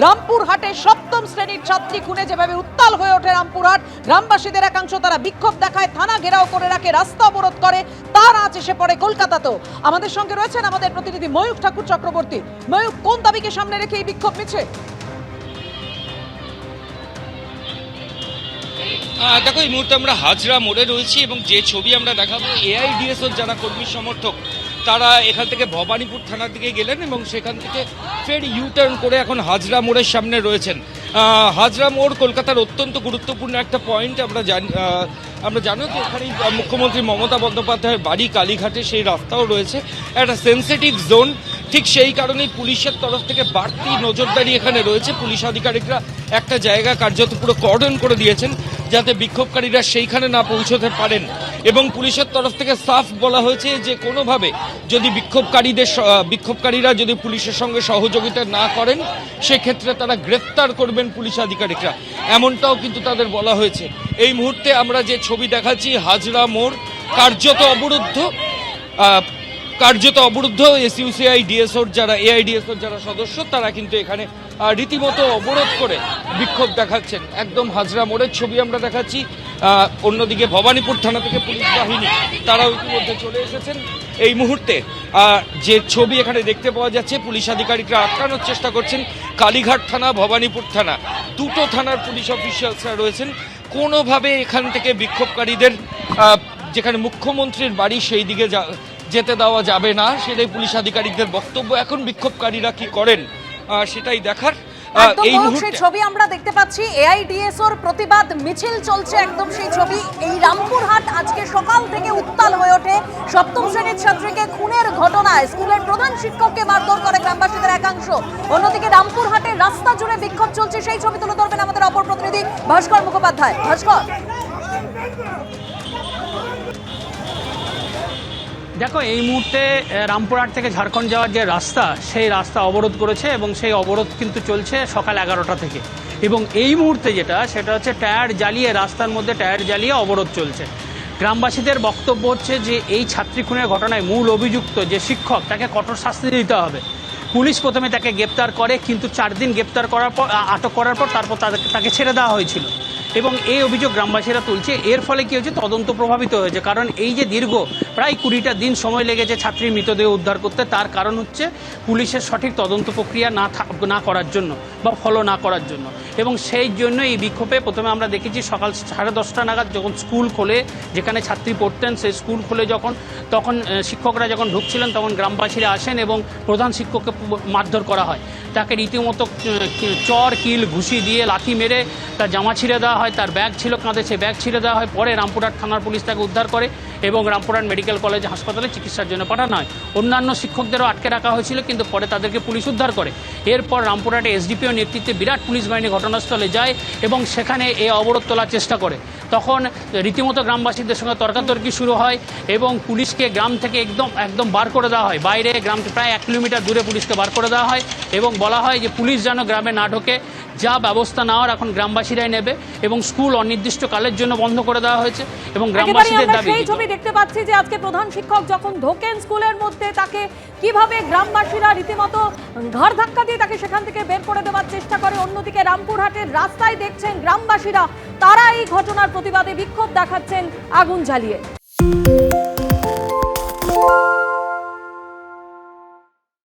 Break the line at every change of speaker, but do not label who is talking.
রামপুরহাটে সপ্তম শ্রেণির ছাত্রী খুনে যেভাবে উত্তাল হয়ে ওঠে রামপুরহাট, গ্রামবাসীদের একাংশ তারা বিক্ষোভ দেখায়, থানা ঘেরাও করে রাখে, রাস্তা অবরোধ করে, তার আজ এসে পড়ে কলকাতাতেও। আমাদের সঙ্গে রয়েছেন আমাদের প্রতিনিধি ময়ূক ঠাকুর চক্রবর্তী। ময়ূক কোন দাবিকে সামনে রেখে এই বিক্ষোভ মিছে?
দেখো, এই মুহূর্তে আমরা হাজরা মোড়ে রয়েছি এবং যে ছবি আমরা দেখাবো এআইডিএসওর যারা কর্মী সমর্থক তারা এখান থেকে ভবানীপুর থানার দিকে গেলেন এবং সেখান থেকে ফের ইউ টার্ন করে এখন হাজরা মোড়ের সামনে রয়েছেন। হাজরা মোড় কলকাতার অত্যন্ত গুরুত্বপূর্ণ একটা পয়েন্ট আমরা জানি আমরা জানো যে এখানে মুখ্যমন্ত্রী মমতা বন্দ্যোপাধ্যায়ের বাড়ি কালীঘাটে সেই রাস্তাও রয়েছে। একটা সেন্সিটিভ জোন ঠিক সেই কারণেই পুলিশের তরফ থেকে বাড়তি নজরদারি এখানে রয়েছে। পুলিশ আধিকারিকরা একটা জায়গা কার্যত পুরো কর্ডন করে দিয়েছেন যাতে বিক্ষোভকারীরা সেইখানে না পৌঁছতে পারেন। এবং পুলিশের তরফ থেকে সাফ বলা হয়েছে যে কোনোভাবে যদি বিক্ষোভকারীদের বিক্ষোভকারীরা যদি পুলিশের সঙ্গে সহযোগিতা না করেন, সেক্ষেত্রে তারা গ্রেফতার করবেন পুলিশ আধিকারিকরা। এমনটাও কিন্তু তাদের বলা হয়েছে। এই মুহূর্তে আমরা যে ছবি দেখাচ্ছি, হাজরা মোড়, কার্যত অবরুদ্ধ কার্যত অবরুদ্ধ এসইউসিআই ডিএসওর যারা, এআইডিএসওর যারা সদস্য, তারা কিন্তু এখানে রীতিমতো অবরোধ করে বিক্ষোভ দেখাচ্ছেন। একদম হাজরা মোড়ের ছবি আমরা দেখাচ্ছি। অন্যদিকে ভবানীপুর থানা থেকে পুলিশ বাহিনী, তারাও ইতিমধ্যে চলে এসেছেন। এই মুহূর্তে যে ছবি এখানে দেখতে পাওয়া যাচ্ছে, পুলিশ আধিকারিকরা আটকানোর চেষ্টা করছেন। কালীঘাট থানা, ভবানীপুর থানা, দুটো থানার পুলিশ অফিসিয়ালসরা রয়েছেন। কোনোভাবে এখান থেকে বিক্ষোভকারীদের যেখানে মুখ্যমন্ত্রীর বাড়ি সেই দিকে যেতে দেওয়া যাবে না, সেটাই পুলিশ আধিকারিকদের বক্তব্য। এখন বিক্ষোভকারীরা কি করেন? সেটাই দেখার। এই মুহূর্তে।
ছবি আমরা দেখতে পাচ্ছি। এআইডিএসওর প্রতিবাদ মিছিল চলছে একদম সেই ছবি। এই রামপুরহাট আজকে সকাল থেকে উত্তাল হয়ে ওঠে। সপ্তম শ্রেণির ছাত্রীকে খুনের ঘটনায় স্কুলের প্রধান শিক্ষককে মারধর করে গ্রামবাসীদের একাংশ। অন্যদিকে রামপুরহাটের রাস্তা জুড়ে বিক্ষোভ চলছে। সেই ছবি তুলে ধরবেন আমাদের অপর প্রতিনিধি ভাস্কর মুখোপাধ্যায়। ভাস্কর।
দেখো, এই মুহূর্তে রামপুরহাট থেকে ঝাড়খণ্ড যাওয়ার যে রাস্তা, সেই রাস্তা অবরোধ করেছে এবং সেই অবরোধ কিন্তু চলছে সকাল এগারোটা থেকে। এবং এই মুহূর্তে যেটা, সেটা হচ্ছে টায়ার জ্বালিয়ে, রাস্তার মধ্যে টায়ার জ্বালিয়ে অবরোধ চলছে। গ্রামবাসীদের বক্তব্য হচ্ছে যে, এই ছাত্রী খুনের ঘটনায় মূল অভিযুক্ত যে শিক্ষক, তাকে কঠোর শাস্তি দিতে হবে। পুলিশ প্রথমে তাকে গ্রেপ্তার করে, কিন্তু চার দিন গ্রেপ্তার করার পর আটক করার পর তারপর তাকে ছেড়ে দেওয়া হয়েছিল। এবং এই অভিযোগ গ্রামবাসীরা তুলছে। এর ফলে কি হয়েছে? তদন্ত প্রভাবিত হয়েছে। কারণ এই যে দীর্ঘ প্রায় কুড়িটা দিন সময় লেগেছে ছাত্রীর মৃতদেহ উদ্ধার করতে, তার কারণ হচ্ছে পুলিশের সঠিক তদন্ত প্রক্রিয়া না না করার জন্য বা ফলো না করার জন্য। এবং সেই জন্য এই বিক্ষোভে প্রথমে আমরা দেখেছি সকাল সাড়ে দশটা নাগাদ যখন স্কুল খোলে, যেখানে ছাত্রী পড়তেন, সেই স্কুল খুলে যখন, তখন শিক্ষকরা যখন ঢুকছিলেন, তখন গ্রামবাসীরা আসেন এবং প্রধান শিক্ষককে মারধর করা হয়। তাকে রীতিমতো চর, কিল, ঘুষি দিয়ে লাথি মেরে তার জামা ছিঁড়ে দেওয়া হয়, তার ব্যাগ ছিল কাঁধে সে ব্যাগ ছিঁড়ে দেওয়া হয়, পরে রামপুরহাট থানার পুলিশ তাকে উদ্ধার করে এবং রামপুরহাট মেডিকেল কলেজ হাসপাতালে চিকিৎসার জন্য পাঠানো হয়। অন্যান্য শিক্ষকদেরও আটকে রাখা হয়েছিল, কিন্তু পরে তাদেরকে পুলিশ উদ্ধার করে। এরপর রামপুরহাটে এসডিপিও নেতৃত্বে বিরাট পুলিশ বাহিনী ঘটনাস্থলে যায় এবং সেখানে এ অবরোধ তোলার চেষ্টা করে। তখন রীতিমতো গ্রামবাসীদের সঙ্গে তর্কাতর্কি শুরু হয় এবং পুলিশকে গ্রাম থেকে একদম একদম বার করে দেওয়া হয়। বাইরে গ্রাম প্রায় এক কিলোমিটার দূরে পুলিশকে বার করে দেওয়া হয় এবং বলা হয় যে পুলিশ যেন গ্রামে না ঢোকে। যা ব্যবস্থা নেওয়ার এখন গ্রামবাসীরাই নেবে এবং স্কুল অনির্দিষ্টকালের জন্য বন্ধ করে দেওয়া হয়েছে এবং গ্রামবাসীদের দাবি
সেই ছবি দেখতে পাচ্ছি যে আজকে প্রধান শিক্ষক যখন ঢোকেন স্কুলের মধ্যে তাকে কীভাবে গ্রামবাসীরা রীতিমতো ঘর ধাক্কা দিয়ে তাকে সেখান থেকে বের করে দেওয়ার চেষ্টা করে। অন্যদিকে রামপুরহাটের রাস্তায় দেখছেন গ্রামবাসীরা তারা এই ঘটনার প্রতিবাদে বিক্ষোভ দেখাচ্ছেন আগুন জ্বালিয়ে।